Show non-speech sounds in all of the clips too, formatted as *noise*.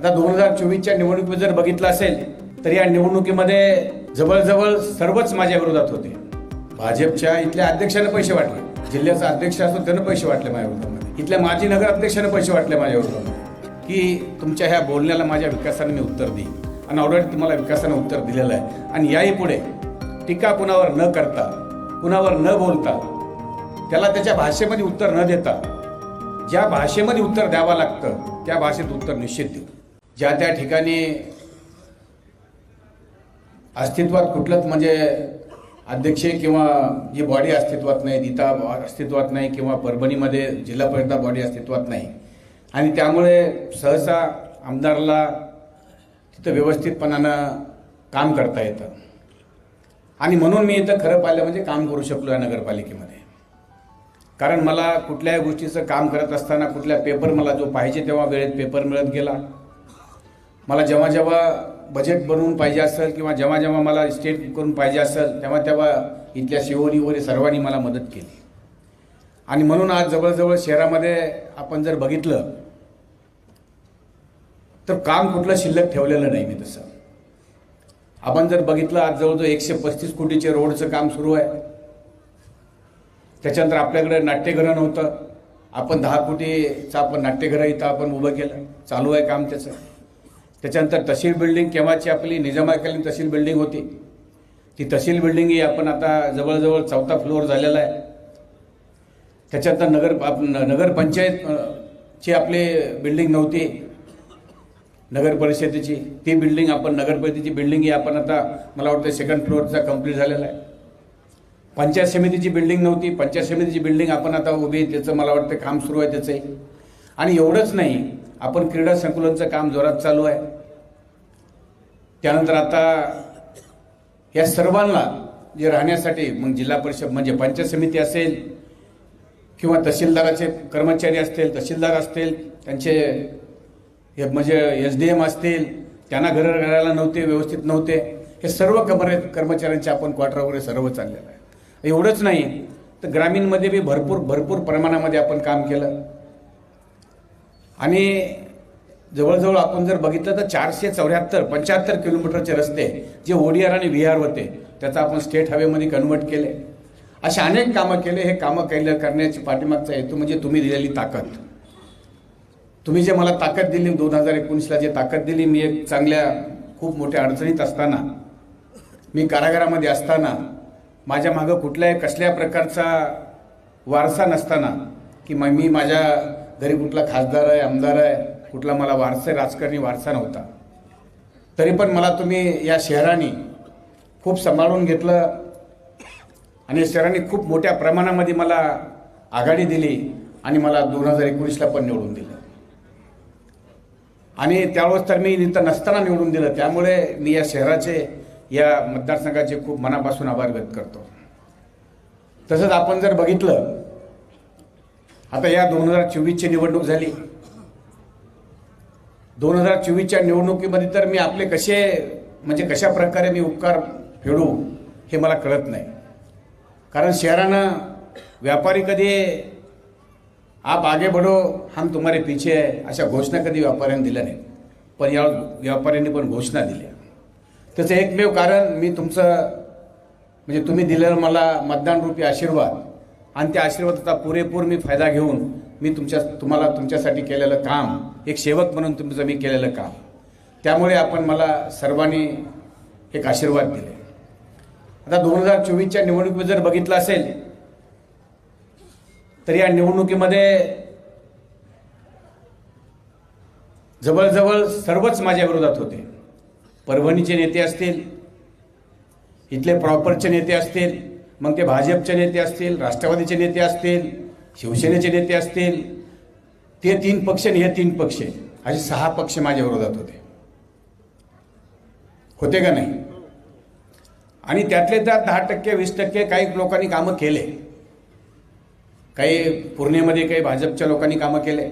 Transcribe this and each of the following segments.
आता दोन हजार चोवीसच्या निवडणुकीत जर बघितलं असेल तर या निवडणुकीमध्ये जवळजवळ सर्वच माझ्या विरोधात होते. भाजपच्या इथल्या अध्यक्षानं पैसे वाटले. जिल्ह्याचा अध्यक्ष असतो त्यानं पैसे वाटले माझ्या विरोधामध्ये. इथल्या माजी नगर अध्यक्षानं पैसे वाटले माझ्या विरोधामध्ये. की तुमच्या ह्या बोलण्याला माझ्या विकासाने मी उत्तर देईन. आणि ऑलरेडी तुम्हाला विकासानं उत्तर दिलेलं आहे. आणि याही पुढे टीका कुणावर न करता कुणावर न बोलता त्याला त्याच्या भाषेमध्ये उत्तर न देता ज्या भाषेमध्ये उत्तर द्यावं लागतं त्या भाषेत उत्तर निश्चित देऊ. ज्या त्या ठिकाणी अस्तित्वात कुठलंच म्हणजे अध्यक्ष किंवा जी बॉडी अस्तित्वात नाही दिता अस्तित्वात नाही किंवा परभणीमध्ये जिल्हा परिषद बॉडी अस्तित्वात नाही. आणि त्यामुळे सहसा आमदारला तिथं व्यवस्थितपणानं काम करता येतं. आणि म्हणून मी इथं खरं पाहिलं म्हणजे काम करू शकलो या नगरपालिकेमध्ये. कारण मला कुठल्याही गोष्टीचं काम करत असताना कुठल्या पेपर मला जो पाहिजे तेव्हा वेळेत पेपर मिळत गेला. मला जेव्हा जेव्हा बजेट बनवून पाहिजे असेल किंवा जेव्हा जेव्हा मला स्टेट करून पाहिजे असेल तेव्हा तेव्हा इथल्या शिवोली वगैरे सर्वांनी मला मदत केली. आणि म्हणून आज जवळजवळ शहरामध्ये आपण जर बघितलं तर काम कुठलं शिल्लक ठेवलेलं नाही मी तसं. आपण जर बघितलं आज जवळजवळ एकशे पस्तीस कोटीचे रोडचं काम सुरू आहे. त्याच्यानंतर आपल्याकडे नाट्यगृह नव्हतं. आपण दहा कोटीचं आपण नाट्यगृह इथं आपण उभं केलं. चालू आहे काम त्याचं. त्याच्यानंतर तहसील बिल्डिंग केव्हाची आपली? निजामाकालीन तहसील बिल्डिंग होती. ती तहसील बिल्डिंगही आपण आता जवळजवळ चौथा फ्लोअर झालेला आहे. त्याच्यानंतर नगर आप- नगरपंचायत ची आपली बिल्डिंग नव्हती. नगर परिषदेची. ती बिल्डिंग आपण नगरपरिषदेची बिल्डिंग ही आपण आता मला वाटतं सेकंड फ्लोअरचा कंप्लीट झालेला आहे. पंचायत समितीची बिल्डिंग नव्हती. पंचायत समितीची बिल्डिंग आपण आता उभी आहे त्याचं मला वाटतं काम सुरू आहे त्याचंही. आणि एवढंच नाही आपण क्रीडा संकुलनचं काम जोरात चालू आहे. त्यानंतर आता या सर्वांना जे राहण्यासाठी मग जिल्हा परिषद म्हणजे पंचायत समिती असेल किंवा तहसीलदाराचे कर्मचारी असतील तहसीलदार असतील त्यांचे हे म्हणजे एस डी एम असतील त्यांना घर घरायला नव्हते व्यवस्थित नव्हते हे सर्व कमरे कर्मचाऱ्यांचे आपण क्वार्टर वगैरे सर्व चाललेलं आहे. एवढंच नाही तर ग्रामीणमध्ये बी भरपूर भरपूर प्रमाणामध्ये आपण काम केलं. आणि जवळजवळ आपण जर बघितलं तर चारशे चौऱ्याहत्तर पंच्याहत्तर किलोमीटरचे रस्ते जे ओडीआर आणि व्ही आर होते त्याचा आपण स्टेट हवेमध्ये कन्वर्ट केले. असे अनेक कामं केले हे कामं केलं करण्याची पाठीमागचा हेतू म्हणजे तुम्ही दिलेली ताकद. तुम्ही जे मला ताकद दिली दोन हजार एकोणीसला जे ताकद दिली मी एक चांगल्या खूप मोठ्या अडचणीत असताना मी कारागारामध्ये असताना माझ्या मागं कुठल्याही कसल्या प्रकारचा वारसा नसताना की मग मी माझ्या घरी कुठला खासदार आहे आमदार आहे कुठला मला वारसा राजकारणी वारसा नव्हता. तरी पण मला तुम्ही या शहराने खूप सांभाळून घेतलं आणि या शहराने खूप मोठ्या प्रमाणामध्ये मला आघाडी दिली आणि मला दोन हजार एकोणीसला पण निवडून दिलं. आणि त्यावेळेस तर मी नित नसताना निवडून दिलं त्यामुळे मी या शहराचे या मतदारसंघाचे खूप मनापासून आभार व्यक्त करतो. तसंच आपण जर बघितलं आता या दोन हजार चोवीसची निवडणूक झाली. दोन हजार चोवीसच्या निवडणुकीमध्ये तर मी आपले कसे म्हणजे कशा प्रकारे मी उपकार फेडू हे मला कळत नाही. कारण शहरानं व्यापारी कधी आप आगे बढ़ो हम तुम्हारे पीछे है अशा घोषणा कधी व्यापाऱ्यांनी दिल्या नाही पण या व्यापाऱ्यांनी पण घोषणा दिल्या. त्याचं एकमेव कारण मी तुमचं म्हणजे तुम्ही दिलेलं मला मतदानरूपी आशीर्वाद आणि त्या आशीर्वादाचा पुरेपूर मी फायदा घेऊन मी तुमच्या तुम्हाला तुमच्यासाठी केलेलं काम एक सेवक म्हणून तुमचं मी केलेलं काम. त्यामुळे आपण मला सर्वांनी एक आशीर्वाद दिले. आता दोन हजार चोवीसच्या निवडणुकीत जर बघितलं असेल तर या निवडणुकीमध्ये जवळजवळ सर्वच माझ्या विरोधात होते. परभणीचे नेते असतील इथले प्रॉपरचे नेते असतील मग ते भाजपचे नेते असतील राष्ट्रवादीचे नेते असतील शिवसेनेचे नेते असतील ते तीन पक्ष आणि हे तीन पक्ष असे सहा पक्ष माझ्या विरोधात होते. होते का नाही? आणि त्यातले त्यात दहा टक्के वीस टक्के काही लोकांनी कामं केले. काही पूर्णेमध्ये काही भाजपच्या लोकांनी कामं केले.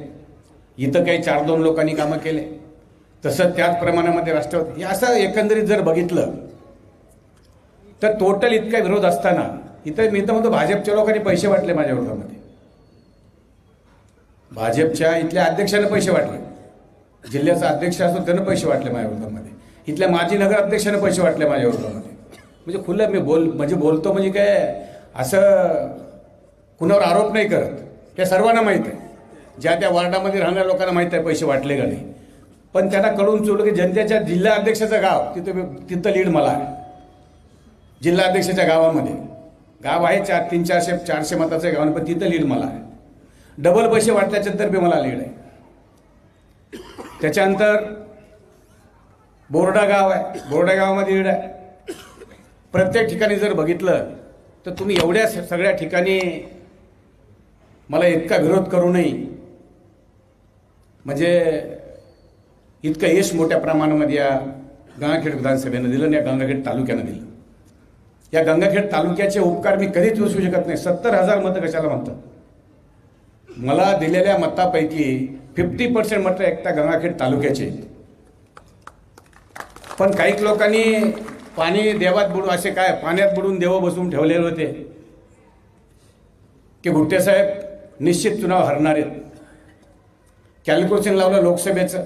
इथं काही चार दोन लोकांनी कामं केले. तसं त्याच प्रमाणामध्ये राष्ट्रवादी हे असं एकंदरीत जर बघितलं तर टोटल इतका विरोध असताना इथं मी तर म्हणतो भाजपच्या लोकांनी पैसे वाटले माझ्या विरोधामध्ये. भाजपच्या इथल्या अध्यक्षाने पैसे वाटले. जिल्ह्याचा अध्यक्ष असतो त्यानं पैसे वाटले माझ्या विरोधामध्ये. इथल्या माजी नगर नगराध्यक्षानं पैसे वाटले माझ्या विरोधामध्ये. म्हणजे खुलं मी बोल म्हणजे बोलतो म्हणजे काय असं कुणावर आरोप नाही करत. त्या सर्वांना माहीत आहे. ज्या त्या वार्डामध्ये राहणाऱ्या लोकांना माहीत आहे पैसे वाटले का नाही. पण त्यांना कळून चुकलं की जनतेच्या जिल्हा अध्यक्षाचं गाव तिथं तिथं लीड मला आहे. जिल्हाध्यक्षाच्या गावामध्ये. गाव आहे चार तीन चारशे चारशे मताचं गाव पण तिथं लीड मला आहे. डबल पैसे वाटल्याच्या बी मला लीड आहे. त्याच्यानंतर बोर्डा गाव आहे. बोर्डा गावामध्ये लीड आहे. प्रत्येक ठिकाणी जर बघितलं तर तुम्ही एवढ्या सगळ्या ठिकाणी मला इतका विरोध करू नये. म्हणजे इतकं यश मोठ्या प्रमाणामध्ये या गंगाखेड विधानसभेनं दिलं आणि या गंगाखेड तालुक्यानं दिलं. या गंगाखेड तालुक्याचे उपकार मी कधीच विसरू शकत नाही. सत्तर हजार मतं कशाला म्हणतात? मला दिलेल्या मतापैकी फिफ्टी पर्सेंट मतं एकट्या गंगाखेड तालुक्याचे आहेत. पण काही लोकांनी पाणी देवात बुडू असे काय पाण्यात बुडून देव बसवून ठेवलेले होते की भुट्टेसाहेब निश्चित चुनाव हरणार आहेत. कॅल्क्युलेशन लावलं लोकसभेचं.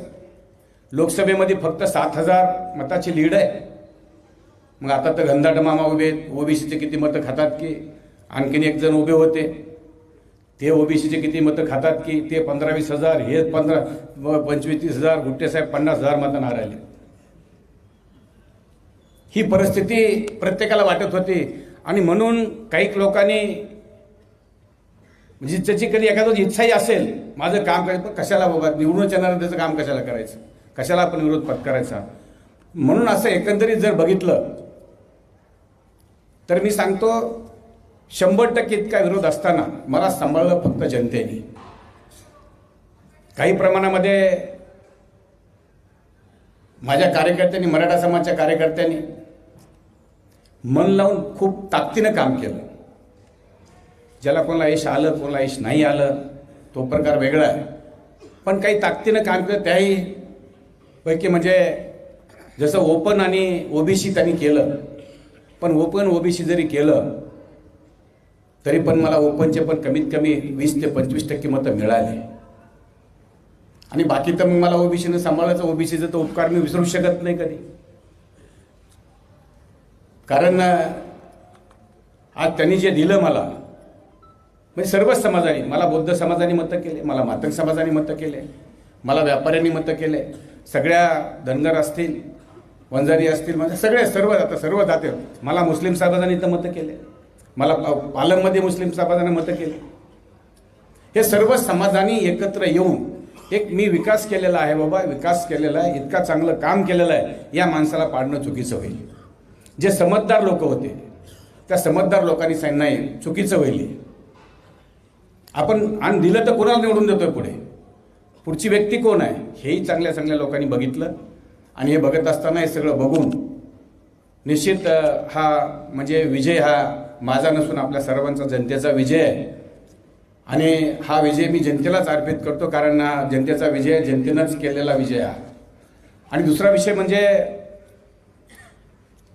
लोकसभेमध्ये फक्त सात हजार मताची लीड आहे. मग आता तर घनदाट मामा उभे आहेत. ओबीसीचे किती मतं खातात की? आणखीन एक जण उभे होते. ते ओबीसीचे किती मतं खातात की? ते पंधरा वीस हजार हे पंधरा पंचवीस तीस हजार गुट्टेसाहेब पन्नास हजार मतं नाराले ही परिस्थिती प्रत्येकाला वाटत होती. आणि म्हणून काही लोकांनी म्हणजे त्याची कधी एखादं इच्छाही असेल माझं काम करायचं पण कशाला बाबा निवडून येणार त्याचं काम कशाला करायचं? कशाला आपण विरोध पत्करायचा? म्हणून असं एकंदरीत जर बघितलं तर मी सांगतो शंभर टक्के इतका विरोध असताना मला सांभाळलं फक्त जनतेने. काही प्रमाणामध्ये माझ्या कार्यकर्त्यांनी मराठा समाजच्या कार्यकर्त्यांनी मन लावून खूप ताकदीनं काम केलं. ज्याला कोणाला यश आलं कोणाला यश नाही आलं तो प्रकार वेगळा आहे. पण काही ताकदीनं काम केलं त्याही पैकी म्हणजे जसं ओपन आणि ओबीसी त्यांनी केलं पण ओपन ओबीसी जरी केलं तरी पण मला ओपनचे पण कमीत कमी वीस ते पंचवीस टक्के मतं मिळाले. आणि बाकी तर मग मला ओबीसीनं सांभाळायचं ओबीसीचं तर उपकार मी विसरू शकत नाही कधी. कारण आज त्यांनी जे दिलं मला म्हणजे सर्वच समाजाने मला बौद्ध समाजाने मतं केले मला मातंग समाजाने मतं केले मला व्यापाऱ्यांनी मतं केले सगळ्या धनगर असतील वंजारी असतील म्हणजे सगळे सर्व आता सर्व जाते. मला मुस्लिम साहेबांनी इथं मतं केले. मला पालममध्ये मुस्लिम साहेबांना मतं केले. हे सर्व समाजाने एकत्र येऊन एक मी विकास केलेला आहे बाबा विकास केलेला आहे इतका चांगलं काम केलेलं आहे या माणसाला पाडणं चुकीचं होईल. जे समजदार लोक होते त्या समजदार लोकांनी सांग नाही चुकीचं होईल आपण आणि दिलं तर कोणाला निवडून देतोय पुढे? पुढची व्यक्ती कोण आहे? हेही चांगल्या चांगल्या लोकांनी बघितलं. आणि हे बघत असताना हे सगळं बघून निश्चित हा म्हणजे विजय हा माझा नसून आपल्या सर्वांचा जनतेचा विजय आहे. आणि हा विजय मी जनतेलाच अर्पित करतो कारण जनतेचा विजय जनतेनंच केलेला विजय हा. आणि दुसरा विषय म्हणजे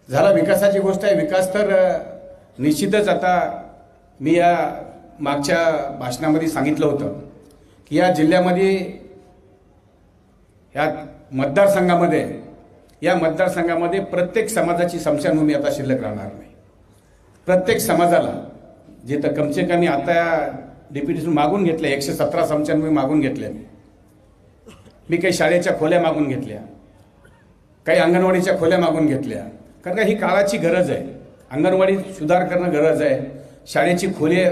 झाला विकासाची गोष्ट आहे. विकास तर निश्चितच आता मी या मागच्या भाषणामध्ये सांगितलं होतं की या जिल्ह्यामध्ये ह्या मतदारसंघामध्ये या मतदारसंघामध्ये प्रत्येक समाजाची स्मशानभूमी आता शिल्लक राहणार नाही. प्रत्येक समाजाला जिथं कमसे कमी आता या मागून घेतल्या एकशे सतरा स्मशानभूमी मागून घेतल्या मी. मी काही शाळेच्या खोल्या मागून घेतल्या काही अंगणवाडीच्या खोल्या मागून घेतल्या. कारण का ही काळाची गरज आहे. अंगणवाडी सुधार करणं गरज आहे. शाळेची खोले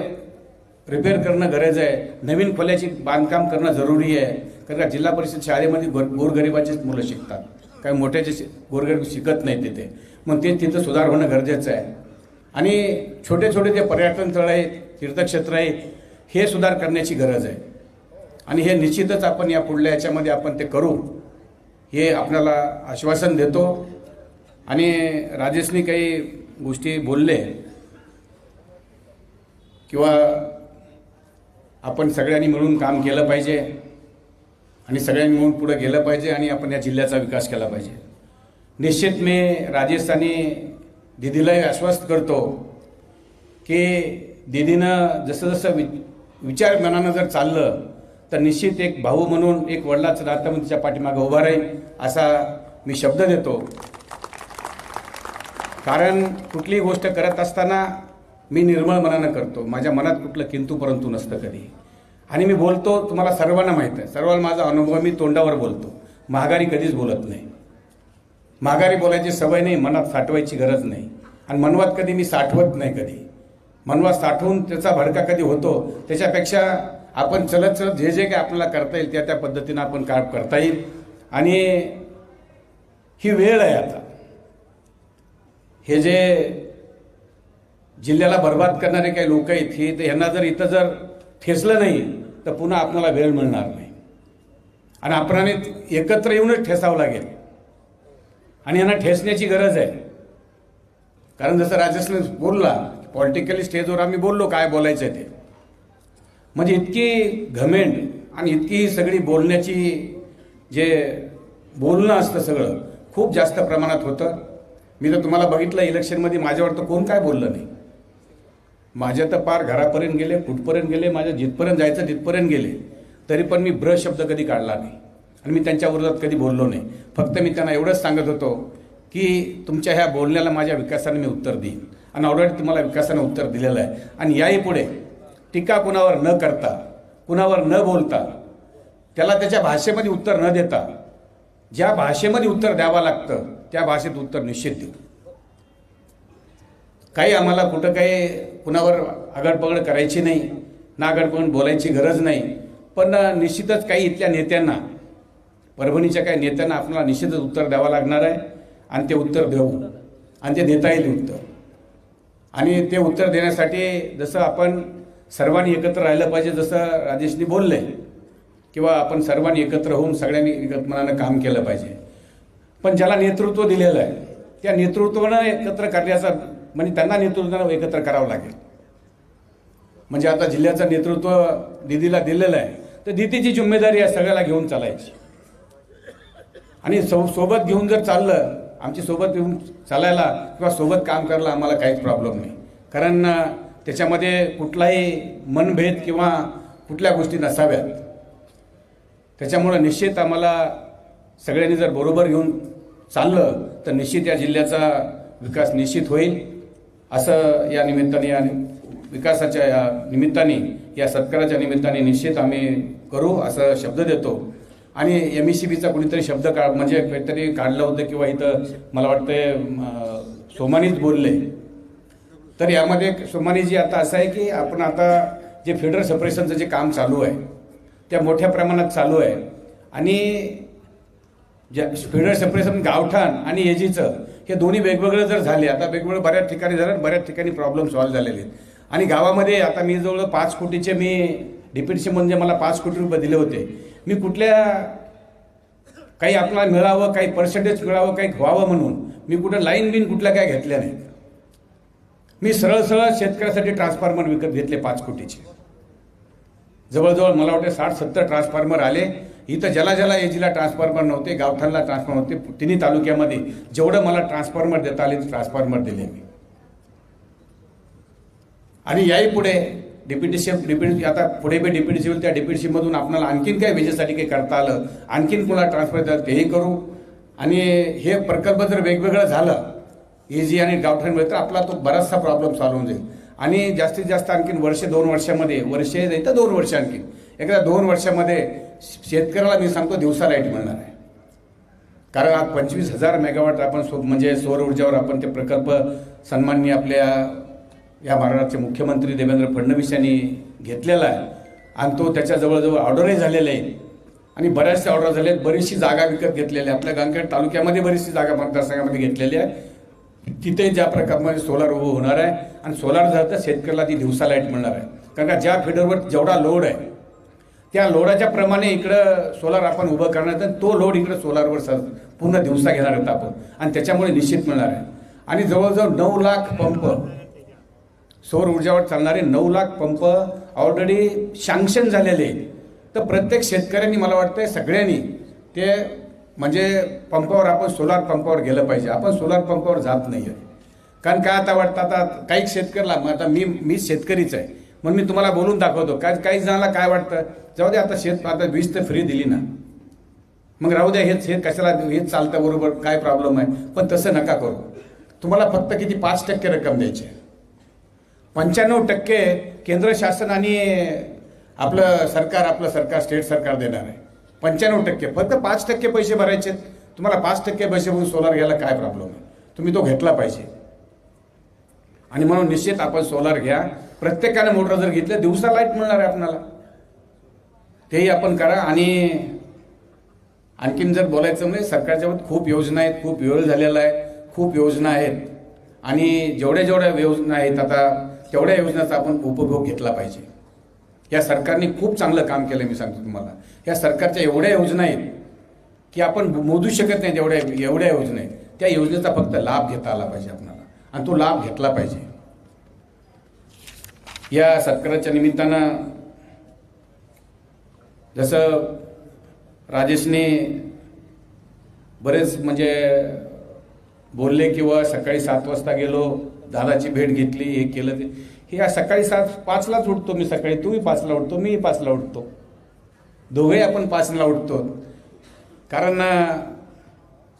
रिपेअर करणं गरज आहे. नवीन खोल्याची बांधकाम करणं जरुरी आहे. कारण का जिल्हा परिषद शाळेमध्ये गोर गोरगरिबाचीच मुलं शिकतात. काही मोठ्याचे शि- गोरगरीब शिकत नाही तिथे. मग ते तिथं सुधार होणं गरजेचं आहे. आणि छोटे छोटे जे पर्यटन स्थळ आहेत तीर्थक्षेत्र आहेत हे सुधार करण्याची गरज आहे. आणि हे निश्चितच आपण या पुढल्या याच्यामध्ये आपण ते करू हे आपल्याला आश्वासन देतो. आणि राजेशनी काही गोष्टी बोलले किंवा आपण सगळ्यांनी मिळून काम केलं पाहिजे. आणि सगळ्यांनी मिळून पुढे गेलं पाहिजे आणि आपण या जिल्ह्याचा विकास केला पाहिजे. निश्चित मी राजस्थानी दिदीलाही आश्वस्त करतो की दिदीनं जसं जसं वि विचार मनानं जर चाललं तर निश्चित एक भाऊ म्हणून एक वडिलाचं नातं म्हणून तिच्या पाठीमागं उभा राहील असा मी शब्द देतो. कारण कुठलीही गोष्ट करत असताना मी निर्मळ मनानं करतो. माझ्या मनात कुठलं किंतू परंतु नसतं कधी. आणि मी बोलतो तुम्हाला सर्वांना माहीत आहे. सर्वांना माझा अनुभव मी तोंडावर बोलतो. माघारी कधीच बोलत नाही. माघारी बोलायची सवय नाही मनात साठवायची गरज नाही. आणि मनवात कधी मी साठवत नाही कधी. मनवात साठवून त्याचा भडका कधी होतो त्याच्यापेक्षा आपण चलत चलत जे जे काही आपल्याला करता येईल त्या त्या पद्धतीनं आपण काम करता येईल. आणि ही वेळ आहे आता. हे जे जिल्ह्याला बर्बाद करणारे काही लोक आहेत हे तर यांना जर इथं जर ठेसलं नाही तर पुन्हा आपणाला वेळ मिळणार नाही. आणि आपणाने एकत्र येऊनच ठेसावं लागेल. आणि यांना ठेसण्याची गरज आहे. कारण जसं राजेशने बोलला पॉलिटिकली स्टेजवर आम्ही बोललो काय बोलायचं ते. म्हणजे इतकी घमेंड आणि इतकी सगळी बोलण्याची जे बोलणं असतं सगळं खूप जास्त प्रमाणात होतं. मी तर तुम्हाला बघितलं इलेक्शनमध्ये माझ्यावर तर कोण काय बोललं नाही. माझ्या तर पार घरापर्यंत गेले कुठपर्यंत गेले माझ्या जिथपर्यंत जायचं तिथपर्यंत गेले. तरी पण मी ब्र शब्द कधी काढला नाही. आणि मी त्यांच्या विरोधात कधी बोललो नाही. फक्त मी त्यांना एवढंच सांगत होतो की तुमच्या ह्या बोलण्याला माझ्या विकासाने मी उत्तर देईन. आणि ऑलरेडी तुम्हाला विकासाने उत्तर दिलेलं आहे. आणि याही पुढे टीका कुणावर न करता कुणावर न बोलता त्याला त्याच्या भाषेमध्ये उत्तर न देता ज्या भाषेमध्ये उत्तर द्यावं लागतं त्या भाषेत उत्तर निश्चित देऊ काही आम्हाला कुठं काही कुणावर आगडपगड करायची नाही ना आगडपगड बोलायची गरज नाही. पण निश्चितच काही इथल्या नेत्यांना परभणीच्या काही नेत्यांना आपल्याला निश्चितच उत्तर द्यावं लागणार आहे आणि ते उत्तर देऊ. आणि ते देता येईल उत्तर. आणि ते उत्तर देण्यासाठी जसं आपण सर्वांनी एकत्र राहिलं पाहिजे जसं राजेशनी बोलले किंवा आपण सर्वांनी एकत्र होऊन सगळ्यांनी एकत्मनानं काम केलं पाहिजे. पण ज्याला नेतृत्व दिलेलं आहे त्या नेतृत्वानं एकत्र करण्याचा म्हणजे त्यांना नेतृत्व एकत्र करावं लागेल. म्हणजे आता जिल्ह्याचं नेतृत्व दिदीला दिलेलं आहे तर दिदीची जिम्मेदारी आहे सगळ्याला घेऊन चालायची. आणि सो सोबत घेऊन जर चाललं आमची सोबत घेऊन चालायला किंवा सोबत काम करायला आम्हाला काहीच प्रॉब्लेम नाही. कारण त्याच्यामध्ये कुठलाही मनभेद किंवा कुठल्या गोष्टी नसाव्यात. त्याच्यामुळं निश्चित आम्हाला सगळ्यांनी जर बरोबर घेऊन चाललं तर निश्चित या जिल्ह्याचा विकास निश्चित होईल. असं या निमित्ताने या विकासाच्या या निमित्ताने या सत्काराच्या निमित्ताने निश्चित आम्ही करू असं शब्द देतो. आणि एम ई सी बीचा कुणीतरी शब्द काढ म्हणजे काहीतरी काढलं होतं किंवा इथं मला वाटतं सोमानीच बोलले. तर यामध्ये सोमानीजी आता असं आहे की आपण आता जे फेडरल सेपरेशनचं जे काम चालू आहे त्या मोठ्या प्रमाणात चालू आहे. आणि ज्या फेडरल सेपरेशन गावठाण आणि एजीचं हे दोन्ही वेगवेगळं जर झाले आता वेगवेगळं बऱ्याच ठिकाणी झालं बऱ्याच ठिकाणी प्रॉब्लेम सॉल्व्ह झालेले आहेत. आणि गावामध्ये आता मी जवळ पाच कोटीचे मी डिप्युटेशन म्हणजे मला पाच कोटी रुपये दिले होते. मी कुठल्या काही आपल्याला मिळावं काही पर्सेंटेज मिळावं काही व्हावं म्हणून मी कुठं लाईन बिन कुठल्या काय घेतल्या नाहीत मी सरळ सरळ शेतकऱ्यासाठी ट्रान्सफॉर्मर विकत घेतले पाच कोटीचे. जवळजवळ मला वाटतं साठ सत्तर ट्रान्सफॉर्मर आले. इथं ज्याला ज्याला एजीला ट्रान्सफॉर्मर नव्हते गावठाणला ट्रान्सफॉर्मर होते. तिन्ही तालुक्यामध्ये जेवढं मला ट्रान्सफॉर्मर देता आले ते ट्रान्सफॉर्मर दिले मी. आणि याही पुढे डिप्युटी शेफ डिप्युटी आता पुढे बी डिप्युटी शेफ त्या डिप्युटी आपल्याला आणखीन काही विजेसाठी काही करता आलं आणखीन कोणाला ट्रान्सफर झालं तेही करू. आणि हे प्रकल्प जर वेगवेगळं झालं एजी आणि गावठाणमध्ये तर आपला तो बराचसा प्रॉब्लेम सॉल्व्ह होऊन जाईल. आणि जास्तीत जास्त आणखीन वर्ष दोन वर्षामध्ये वर्षे नाही तर दोन वर्ष आणखीन. एकदा दोन वर्षामध्ये शेतकऱ्याला मी सांगतो दिवसा लाइट मिळणार आहे. कारण आज पंचवीस हजार मेगावॉट आपण सो म्हणजे सौर ऊर्जेवर आपण ते प्रकल्प सन्माननीय आपल्या या महाराष्ट्राचे मुख्यमंत्री देवेंद्र फडणवीस यांनी घेतलेला आहे. आणि तो त्याच्या जवळजवळ ऑर्डरही झालेले आहे आणि बऱ्याचशा ऑर्डर झाले आहेत. बरीचशी जागा विकत घेतलेली आहे आपल्या गांगखेड तालुक्यामध्ये बरीचशी जागा मतदारसंघामध्ये घेतलेली आहे. तिथे ज्या प्रकारमध्ये सोलार उभं होणार आहे. आणि सोलार झालं तर शेतकऱ्याला ती दिवसा लाइट मिळणार आहे. कारण का ज्या फिडरवर जेवढा लोड आहे त्या लोडाच्या प्रमाणे इकडं सोलार आपण उभं करणार तर तो लोड इकडं सोलारवर सर पूर्ण दिवसा घेणार आहोत आपण. आणि त्याच्यामुळे निश्चित मिळणार आहे. आणि जवळजवळ नऊ लाख पंप सौर ऊर्जावर चालणारे नऊ लाख पंप ऑलरेडी सँक्शन झालेले आहेत. तर प्रत्येक शेतकऱ्यांनी मला वाटतं सगळ्यांनी ते म्हणजे पंपावर आपण सोलार पंपावर गेलं पाहिजे. आपण सोलार पंपावर जात नाही आहे कारण काय आता वाटतं आता काही शेतकऱ्याला मग आता मी मी शेतकरीच आहे. म्हणून मी तुम्हाला बोलून दाखवतो. काय काही जणाला काय वाटतं? जाऊ दे आता शेत आता वीज तर फ्री दिली ना. मग राहू द्या हेच हे कशाला हेच चालतं बरोबर काय प्रॉब्लेम आहे? पण तसं नका करू. तुम्हाला फक्त किती पाच टक्के रक्कम द्यायची आहे. पंच्याण्णव टक्के केंद्र शासन आणि आपलं सरकार आपलं सरकार स्टेट सरकार देणार आहे. पंच्याण्णव टक्के. फक्त पाच टक्के पैसे भरायचे आहेत. तुम्हाला पाच टक्के पैसे भरून सोलार घ्यायला काय प्रॉब्लेम आहे? तुम्ही तो घेतला पाहिजे. आणि म्हणून निश्चित आपण सोलार घ्या. प्रत्येकाने मोटर जर घेतलं दिवसा लाइट मिळणार आहे आपणाला. तेही आपण करा. आणि आणखीन जर बोलायचं म्हणजे सरकारच्या बाबतीत खूप योजना आहेत खूप वेळ झालेला आहे खूप योजना आहेत. आणि जेवढ्या जेवढ्या योजना आहेत आता तेवढ्या योजनाचा आपण उपभोग घेतला पाहिजे. या सरकारने खूप चांगलं काम केलं मी सांगतो तुम्हाला. या सरकारच्या एवढ्या योजना आहेत की आपण मोजू शकत नाही जेवढ्या एवढ्या योजना आहेत. त्या योजनेचा फक्त लाभ घेता आला पाहिजे आपल्याला आणि तो लाभ घेतला पाहिजे. या सत्काराच्या निमित्तानं जसं राजेशने बरेच म्हणजे बोलले किंवा सकाळी सात वाजता गेलो दादाची भेट घेतली हे केलं ते. हे या सकाळी सात पाचलाच उठतो मी सकाळी. तूही पाचला उठतो मीही पाचला उठतो. दोघेही आपण पाचला उठतो. कारण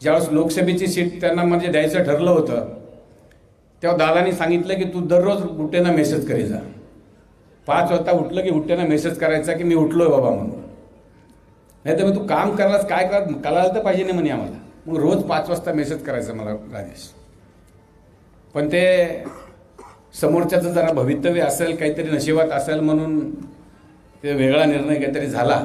ज्यावेळेस लोकसभेची सीट त्यांना म्हणजे द्यायचं ठरलं होतं तेव्हा दादानी सांगितलं की तू दररोज उठ्याना मेसेज करी जा. पाच वाजता उठलं की उठ्याना मेसेज करायचा की मी उठलोय बाबा म्हणून. नाही तर मग तू काम करायलाच काय करा कळायला तर पाहिजे नाही म्हणे आम्हाला. मग रोज पाच वाजता मेसेज करायचा मला राजेश. पण ते समोरच्याचं जरा भवितव्य असेल काहीतरी नशिबात असेल म्हणून ते वेगळा निर्णय काहीतरी झाला.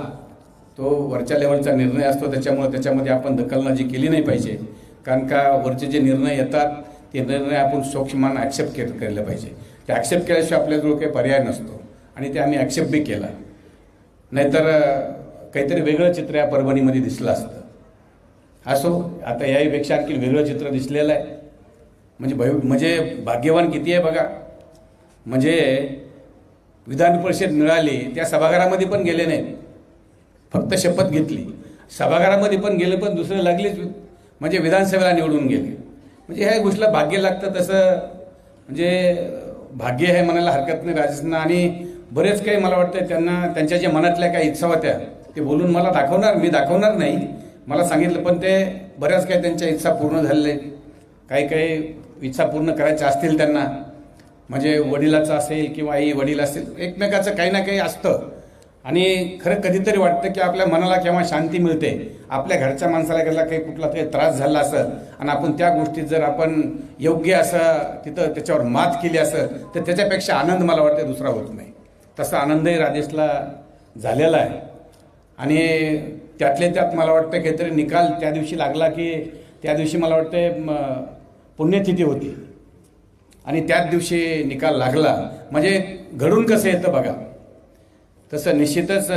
तो वरच्या लेवलचा निर्णय असतो त्याच्यामुळे त्याच्यामध्ये आपण दखलनाजी केली नाही पाहिजे. कारण का वरचे जे निर्णय येतात ते निर्णय आपण सूक्ष्मान ॲक्सेप्ट केलं पाहिजे. ते ॲक्सेप्ट केल्याशिवाय आपल्याजवळ काही पर्याय नसतो. आणि ते आम्ही ॲक्सेप्ट बी केला. नाहीतर काहीतरी वेगळं चित्र या परभणीमध्ये दिसलं असतं. असो आता याहीपेक्षा आणखी वेगळं चित्र दिसलेलं आहे. म्हणजे भय म्हणजे भाग्यवान किती आहे बघा. म्हणजे विधान परिषद मिळाली त्या सभागारामध्ये पण गेले नाही फक्त शपथ घेतली. सभागारामध्ये पण गेले पण दुसरे लागलेच. म्हणजे विधानसभेला निवडून गेले. म्हणजे ह्या गोष्टीला भाग्य लागतं तसं. म्हणजे भाग्य आहे म्हणायला हरकत नाही राजस्थान आणि बरेच काही मला वाटतं त्यांना त्यांच्या ज्या मनातल्या काही इच्छा होत्या ते बोलून मला दाखवणार मी दाखवणार नाही. मला सांगितलं पण ते बऱ्याच काही त्यांच्या इच्छा पूर्ण झालेल्या काही काही इच्छा पूर्ण करायच्या असतील त्यांना. म्हणजे वडिलाचं असेल किंवा आई वडील असेल एकमेकाचं काही ना काही असतं. आणि खरं कधीतरी वाटतं की आपल्या मनाला केव्हा शांती मिळते. आपल्या घरच्या माणसाला गेला काही कुठला काही त्रास झाला असेल आणि आपण त्या गोष्टीत जर आपण योग्य असं तिथं त्याच्यावर मात केली असं तर त्याच्यापेक्षा आनंद मला वाटतं दुसरा होत नाही. तसा आनंदही राजेशला झालेला आहे. आणि त्यातल्या त्यात मला वाटतं काहीतरी निकाल त्या दिवशी लागला की त्या दिवशी मला वाटतं पुण्यतिथी होती. आणि त्याच दिवशी निकाल लागला. म्हणजे घडून कसं येतं बघा. तसं निश्चितच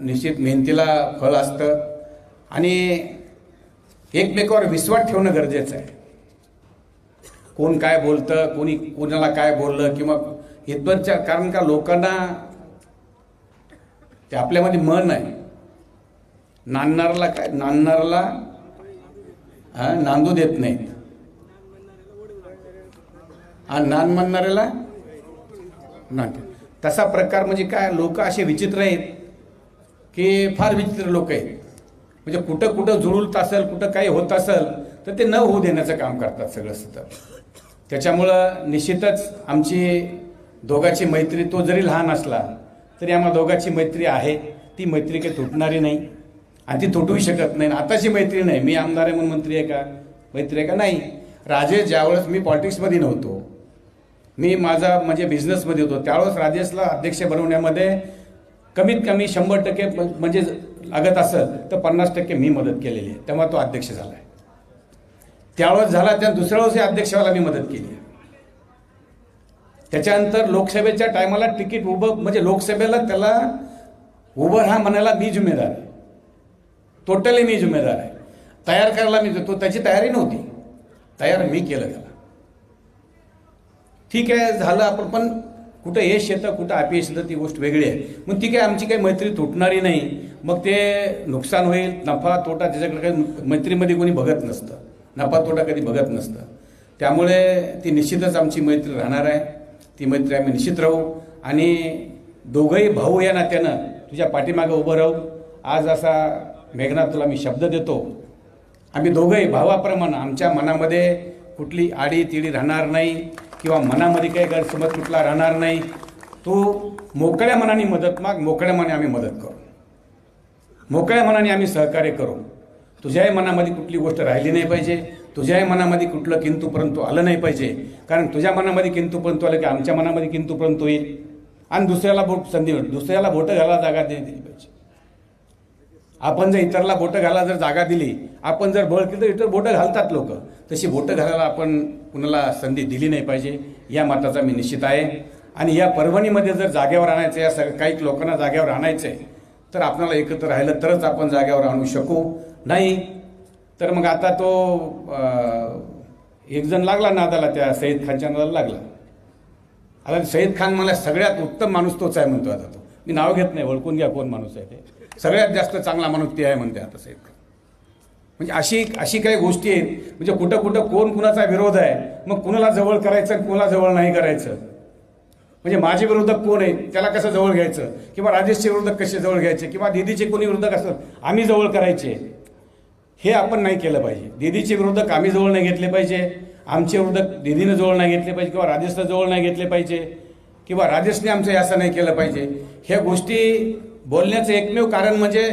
निश्चित मेहनतीला फळ असतं. आणि एकमेकावर विश्वास ठेवणं गरजेचं आहे. कोण काय बोलतं कोणी कोणाला काय बोललं किंवा इथपर्यंतच्या कारण का लोकांना ते आपल्यामध्ये मन आहे नांदणारला काय? नांदणाराला हा नांदू देत नाहीत. हा नान म्हणणाऱ्याला नांद तसा प्रकार म्हणजे काय? लोक असे विचित्र आहेत की फार विचित्र लोक आहेत. म्हणजे कुठं कुठं जुळत असेल कुठं काही होत असेल तर ते न होऊ देण्याचं काम करतात सगळं सतत. त्याच्यामुळं निश्चितच आमची दोघाची मैत्री तो जरी लहान असला तरी आम्हा दोघाची मैत्री आहे. ती मैत्री काही तुटणारी नाही. आणि ती तुटूही शकत नाही. आणि आताची मैत्री नाही. मी आमदार आहे म्हणून मंत्री आहे का? मैत्री आहे का? नाही. राजेश ज्यावेळेस मी पॉलिटिक्समध्ये नव्हतो मी माझा म्हणजे बिझनेसमध्ये होतो. त्यावेळेस राजेशला अध्यक्ष बनवण्यामध्ये कमीत कमी शंभर टक्के म्हणजे लागत असेल तर पन्नास टक्के मी मदत केलेली आहे. तेव्हा तो अध्यक्ष झाला आहे. त्यावेळेस झाला त्या दुसऱ्या वर्षी अध्यक्षाला मी मदत केली आहे. त्याच्यानंतर लोकसभेच्या टायमाला तिकीट उभं म्हणजे लोकसभेला त्याला उभं हा म्हणायला मी जुमेदार आहे. टोटली मी जुमेदार आहे. तयार करायला मी तो त्याची तयारी नव्हती. तयार मी केलं त्याला. ठीक आहे झालं आपण पण कुठं यश येतं कुठं अपयश येतं ती गोष्ट वेगळी आहे. मग ती काय आमची काही मैत्री तुटणारी नाही. मग ते नुकसान होईल नफा तोटा त्याच्याकडे काही मैत्रीमध्ये कोणी बघत नसतं. नफा तोटा कधी बघत नसतं. त्यामुळे ती निश्चितच आमची मैत्री राहणार आहे. ती मैत्री आम्ही निश्चित राहू. आणि दोघंही भाऊ या नात्यानं तुझ्या पाठीमागं उभं राहू. आज असा मेघना तुला मी शब्द देतो. आम्ही दोघंही भावाप्रमाणे आमच्या मनामध्ये कुठली आडी तिडी राहणार नाही किंवा मनामध्ये काही गैरसमज कुठला राहणार नाही. तू मोकळ्या मनाने मदत माग मोकळ्या मनाने आम्ही मदत करू. मोकळ्या मनाने आम्ही सहकार्य करू. तुझ्याही मनामध्ये कुठली गोष्ट राहिली नाही पाहिजे. तुझ्याही मनामध्ये कुठलं किंतू परंतु आलं नाही पाहिजे. कारण तुझ्या मनामध्ये किंतू परंतु आलं की आमच्या मनामध्ये किंतू परंतु येईल आणि दुसऱ्याला बोट संधी मिळेल. दुसऱ्याला बोटं घालायला जागा दिली पाहिजे. आपण जर इतरला बोटं घालायला जर जागा दिली आपण जर बळ केलं तर इतर बोटं घालतात लोक. तशी बोटं घालायला आपण कुणाला संधी दिली नाही पाहिजे या मताचा मी निश्चित आहे. आणि या परभणीमध्ये जर जागेवर आणायचं या सगळ्या काही लोकांना जागेवर आणायचं आहे तर आपल्याला एकत्र राहिलं तरच आपण जागेवर आणू शकू. नाही तर मग आता तो एक जण लागला नादाला त्या सईद खानच्या नादाला लागला. आता सईद खान मला सगळ्यात उत्तम माणूस तोच आहे म्हणतो आता तो. मी नाव घेत नाही ओळखून घ्या कोण माणूस आहे ते. सगळ्यात जास्त चांगला माणूस ते आहे म्हणते आता सईद खान. म्हणजे अशी अशी काही गोष्टी आहेत. म्हणजे कुठं कुठं कोण कुणाचा विरोध आहे मग कुणाला जवळ करायचं कुणाला जवळ नाही करायचं. म्हणजे माझे विरोधक कोण आहेत त्याला कसं जवळ घ्यायचं? किंवा राजेशचे विरोधक कसे जवळ घ्यायचे? किंवा दिदीचे कोणी विरोधक असतात आम्ही जवळ करायचे. हे आपण नाही केलं पाहिजे. दिदीचे विरोधक आम्ही जवळ नाही घेतले पाहिजे. आमचे विरोधक दिदीनं जवळ नाही घेतले पाहिजे किंवा राजेशनं जवळ नाही घेतले पाहिजे किंवा राजेशने आमचं हे असं नाही केलं पाहिजे. ह्या गोष्टी बोलण्याचं एकमेव कारण म्हणजे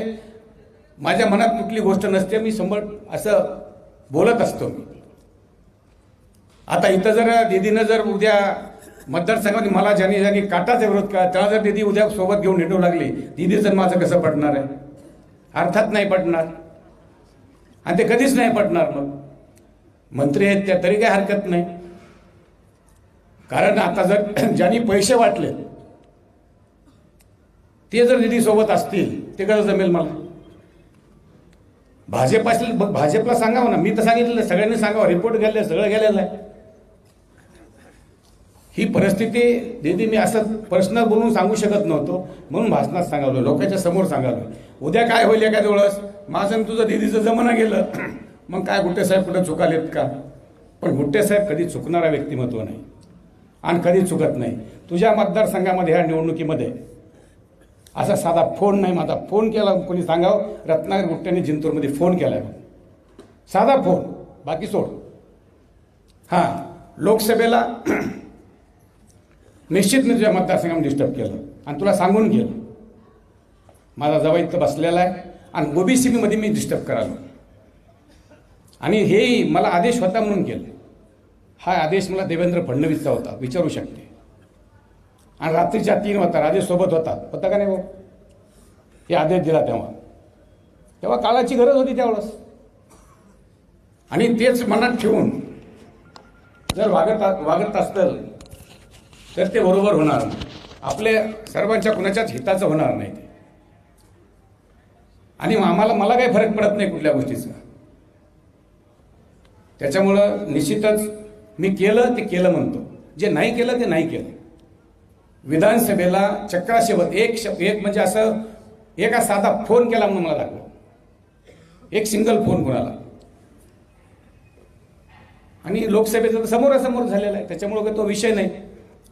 माझ्या मनात कुठली गोष्ट नसते मी शंभर असं बोलत असतो मी. आता इथं जर दिदीनं जर उद्या मतदारसंघामध्ये मला ज्यांनी ज्यांनी काटाचा विरोध केला त्याला जर दिदी उद्या सोबत घेऊन नेटू लागली दिदी जर माझं कसं पडणार आहे? अर्थात नाही पडणार आणि ते कधीच नाही पटणार मग. मंत्री आहेत त्या तरी काही हरकत नाही. कारण आता जर *clears throat* ज्यांनी पैसे वाटले ते जर निधी सोबत असतील ते कसं जमेल मला? भाजप असेल ब- भाजपला सांगावं ना. मी तर सांगितलं सगळ्यांनी सांगावं. रिपोर्ट गेले सगळं गेलेलं आहे. ही परिस्थिती दीदी मी असं पर्सनल बोलून सांगू शकत नव्हतो. म्हणून भाषणात सांगावलं लोकांच्या समोर सांगावलं उद्या काय होईल एखाद्या वेळेस माझं आणि तुझं दीदीचं जमाना गेलं. मग काय गुट्टे साहेब कुठं चुकालेत का? पण गुट्टे साहेब कधी चुकणारा व्यक्तिमत्व नाही. आणि कधी चुकत नाही. तुझ्या मतदारसंघामध्ये ह्या निवडणुकीमध्ये असा साधा फोन नाही. माझा फोन केला कोणी सांगावं? रत्नागिरी गुट्ट्याने जिंतूरमध्ये फोन केला साधा फोन. बाकी सोड. हां लोकसभेला निश्चित मी तुझ्या मतदारसंघामध्ये डिस्टर्ब केलं. आणि तुला सांगून गेलं. माझा जवळ इथं बसलेला आहे आणि ओबीसीबीमध्ये मी डिस्टर्ब करालो आणि हेही मला आदेश होता म्हणून केलं हा आदेश मला देवेंद्र फडणवीसचा होता. विचारू शकते. आणि रात्रीच्या तीन वाजता राजेश सोबत होता. होता का नाही भाऊ? हे आदेश दिला तेव्हा. तेव्हा काळाची गरज होती त्यावेळेस. आणि तेच मनात ठेवून जर वागत वागत असतं तर ते बरोबर होणार नाही. आपल्या सर्वांच्या कुणाच्याच हिताचं होणार नाही ते. आणि आम्हाला मला काही फरक पडत नाही कुठल्या गोष्टीचा. त्याच्यामुळं निश्चितच मी केलं ते केलं म्हणतो. जे नाही केलं ते नाही केलं. विधानसभेला चक्राशेवत एक शब एक म्हणजे असं एका साधा फोन केला म्हणून मला लागलं. एक सिंगल फोन कोणाला? आणि लोकसभेचं समोरासमोर झालेला आहे. त्याच्यामुळं काही तो विषय नाही.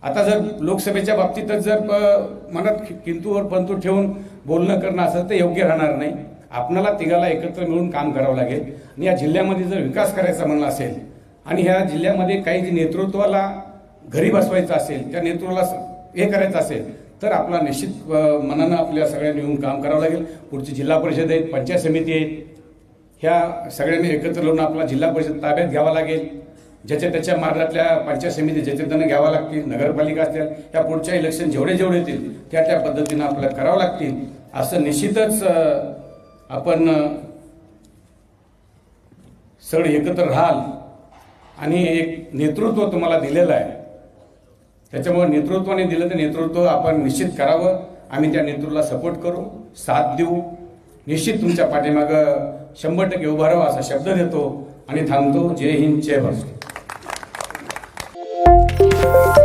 आता जर लोकसभेच्या बाबतीतच जर प- मनात किंतूवर पंतू ठेवून बोलणं करणं असं तर योग्य राहणार नाही. आपणाला तिघाला एकत्र मिळून काम करावं लागेल. आणि या जिल्ह्यामध्ये जर विकास करायचा म्हणला असेल आणि ह्या जिल्ह्यामध्ये काही जे नेतृत्वाला घरी बसवायचं असेल त्या नेतृत्वाला हे करायचं असेल तर आपला निश्चित मनानं आपल्या सगळ्यांनी येऊन काम करावं लागेल. पुढची जिल्हा परिषद आहेत पंचायत समिती आहेत ह्या सगळ्यांनी एकत्र लावून आपला जिल्हा परिषद ताब्यात घ्यावा लागेल. ज्याच्या त्याच्या मार्गातल्या पंचायत समिती ज्याच्या त्यांना घ्यावा लागतील नगरपालिका असतील त्या पुढच्या इलेक्शन जेवढे जेवढे येतील त्या त्या पद्धतीनं आपल्याला करावं लागतील. असं निश्चितच आपण सगळे एकत्र राहाल आणि एक नेतृत्व तुम्हाला दिलेलं आहे. त्याच्यामुळे नेतृत्वाने दिलं तर नेतृत्व आपण निश्चित करावं. आम्ही त्या नेतृत्वाला सपोर्ट करू साथ देऊ. निश्चित तुमच्या पाठीमागं शंभर टक्के उभा असा शब्द देतो आणि थांबतो. जय हिंद जय भारत Thank you.